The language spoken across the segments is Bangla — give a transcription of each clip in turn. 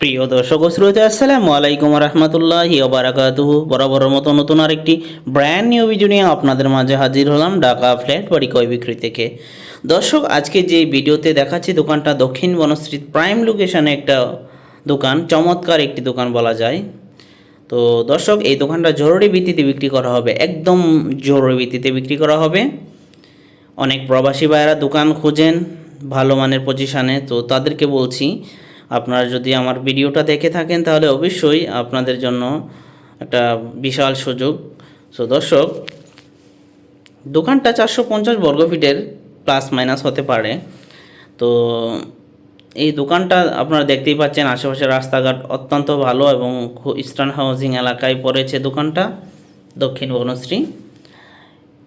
প্রিয় দর্শক শ্রোতা, আসসালামু আলাইকুম রহমতুল্লাহ বারাকাতুহু। বরাবর মতো নতুন আরেকটি ব্র্যান্ড নিউ ভিডিও নিয়ে আপনাদের মাঝে হাজির হলাম ঢাকা ফ্ল্যাট বাড়ি ক্রয় বিক্রি থেকে। দর্শক, আজকে যে ভিডিওতে দেখাচ্ছি দোকানটা দক্ষিণ বনশ্রীত প্রাইম লোকেশনে একটা দোকান, চমৎকার একটি দোকান বলা যায়। তো দর্শক, এই দোকানটা জরুরি ভিত্তিতে বিক্রি করা হবে, একদম জরুরি ভিত্তিতে বিক্রি করা হবে। অনেক প্রবাসী ভাইয়েরা দোকান খুঁজেন, ভালো মানের পজিশানে তো তাদেরকে বলছি আপনারা যদি আমার ভিডিওটা দেখে থাকেন, তাহলে অবশ্যই আপনাদের জন্য একটা বিশাল সুযোগ। সো দর্শক, দোকানটা চারশো পঞ্চাশ বর্গফিটের প্লাস মাইনাস হতে পারে। তো, এই দোকানটা আপনারা দেখতেই পাচ্ছেন আশেপাশে রাস্তাঘাট অত্যন্ত ভালো এবং ইস্টার্ন হাউজিং এলাকায় পড়েছে দোকানটা, দক্ষিণ বনশ্রী।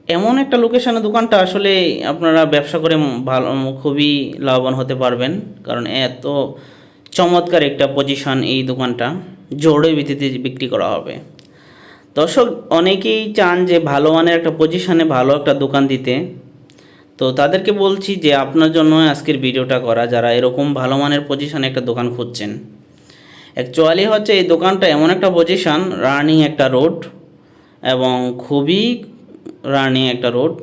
এমন একটা লোকেশানে দোকানটা আসলে আপনারা ব্যবসা করে ভালো, খুবই লাভবান হতে পারবেন, কারণ এত চমৎকার একটা পজিশন এই দোকানটা, জোরে ভিত্তিতে বিক্রি করা হবে। দর্শক, অনেকেই চান যে ভালো মানের একটা পজিশনে ভালো একটা দোকান দিতে। তো তাদেরকে বলছি যে আপনার জন্য আজকের ভিডিওটা করা, যারা এরকম ভালো মানের পজিশনে একটা দোকান খুঁজছেন। অ্যাকচুয়ালি হচ্ছে এই দোকানটা এমন একটা পজিশন রানিং একটা রোড এবং খুবই রানিং একটা রোড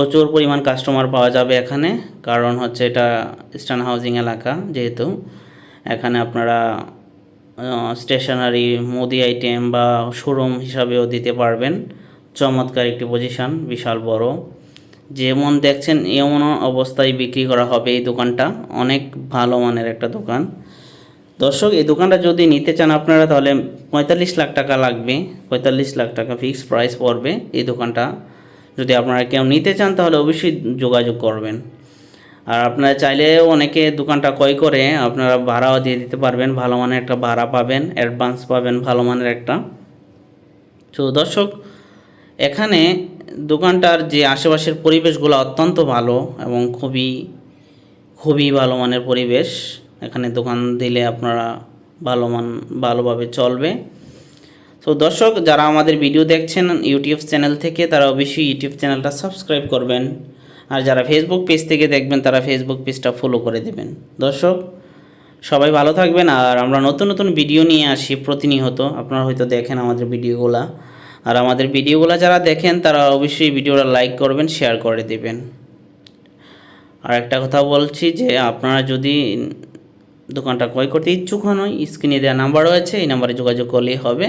প্রচুর পরিমাণ কাস্টমার পাওয়া যাবে এখানে। কারণ হচ্ছে এটা ইস্টার্ন হাউজিং এলাকা যেহেতু। এখানে আপনারা স্টেশনারি মুদি আইটেম বা শোরুম হিসাবেও দিতে পারবেন। চমৎকার একটি পজিশন বিশাল বড়। যেমন দেখছেন, এমন অবস্থায় বিক্রি করা হবে এই দোকানটা। অনেক ভালো মানের একটা দোকান। দর্শক, এই দোকানটা যদি নিতে চান আপনারা, তাহলে পঁয়তাল্লিশ লাখ টাকা লাগবে। পঁয়তাল্লিশ লাখ টাকা ফিক্সড প্রাইস পড়বে এই দোকানটা। যদি আপনারা কেউ নিতে চান, তাহলে অবশ্যই যোগাযোগ করবেন। আর আপনারা চাইলে অনেকে দোকানটা ক্রয় করে আপনারা ভাড়াও দিয়ে দিতে পারবেন। ভালো মানের একটা ভাড়া পাবেন অ্যাডভান্স পাবেন ভালো মানের একটা। তো দর্শক, এখানে দোকানটার যে আশেপাশের পরিবেশগুলো অত্যন্ত ভালো এবং খুবই খুবই ভালো মানের পরিবেশ। এখানে দোকান দিলে আপনারা ভালো মান, ভালোভাবে চলবে। তো দর্শক, যারা আমাদের ভিডিও দেখছেন ইউটিউব চ্যানেল থেকে তারা অবশ্যই ইউটিউব চ্যানেলটা সাবস্ক্রাইব করবেন। আর যারা ফেসবুক পেজ থেকে দেখবেন, তারা ফেসবুক পেজটা ফলো করে দেবেন। দর্শক, সবাই ভালো থাকবেন, আর আমরা নতুন নতুন ভিডিও নিয়ে আসি প্রতিনিয়ত। আপনারা হয়তো দেখেন আমাদের ভিডিওগুলা আর আমাদের ভিডিওগুলো যারা দেখেন, তারা অবশ্যই ভিডিওটা লাইক করবেন শেয়ার করে দেবেন। আর একটা কথা বলছি যে, আপনারা যদি দোকানটা ক্রয় করতে ইচ্ছুক হন স্ক্রিনে দেওয়া নাম্বার রয়েছে, এই নাম্বারে যোগাযোগ করলেই হবে।